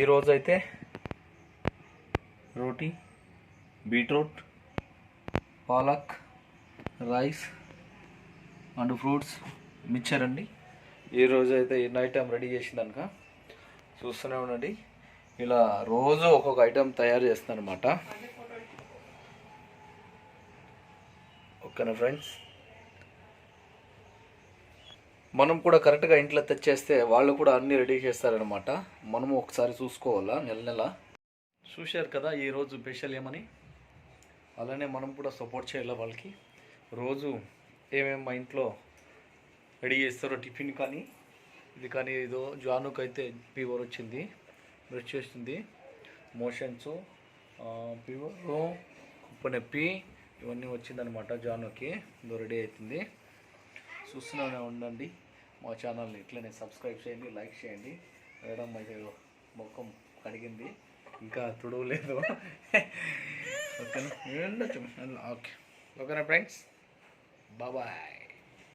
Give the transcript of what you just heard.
ఈరోజు అయితే roti beetroot palak rice and fruits mixture అండి ఈరోజు అయితే ఎన్ని ఐటెం రెడీ చేసిందనుక చూస్తూనే ఉండండి. ఇలా రోజు ఒక్కొక్క ఐటెం తయారు చేస్తాను అనమాట ఓకేనా ఫ్రెండ్స్? మనం కూడా కరెక్ట్గా ఇంట్లో తెచ్చేస్తే వాళ్ళు కూడా అన్నీ రెడీ చేస్తారనమాట మనము ఒకసారి చూసుకోవాలా నెల నెల? చూశారు కదా ఈరోజు స్పెషల్ ఏమని? అలానే మనం కూడా సపోర్ట్ చేయాలి వాళ్ళకి? రోజు ఏమేమి మా ఇంట్లో రెడీ చేస్తారో టిఫిన్ కానీ ఇది కానీ ఏదో జానుకు అయితే ఫీవర్ వచ్చింది బ్రష్ చేస్తుంది. మోషన్స్ ఫీవర్ కుప్ప నొప్పి ఇవన్నీ వచ్చిందనమాట జానుకి. ఇదో రెడీ అవుతుంది. చూస్తూనే ఉండండి. మా ఛానల్ని ఇట్లనే సబ్స్క్రైబ్ చేయండి లైక్ చేయండి. మేడం అయితే ముఖం కడిగింది. ఇంకా తుడవలేదు. ఓకేనా? ఓకే. ఓకేనా ఫ్రెండ్స్ బాబాయ్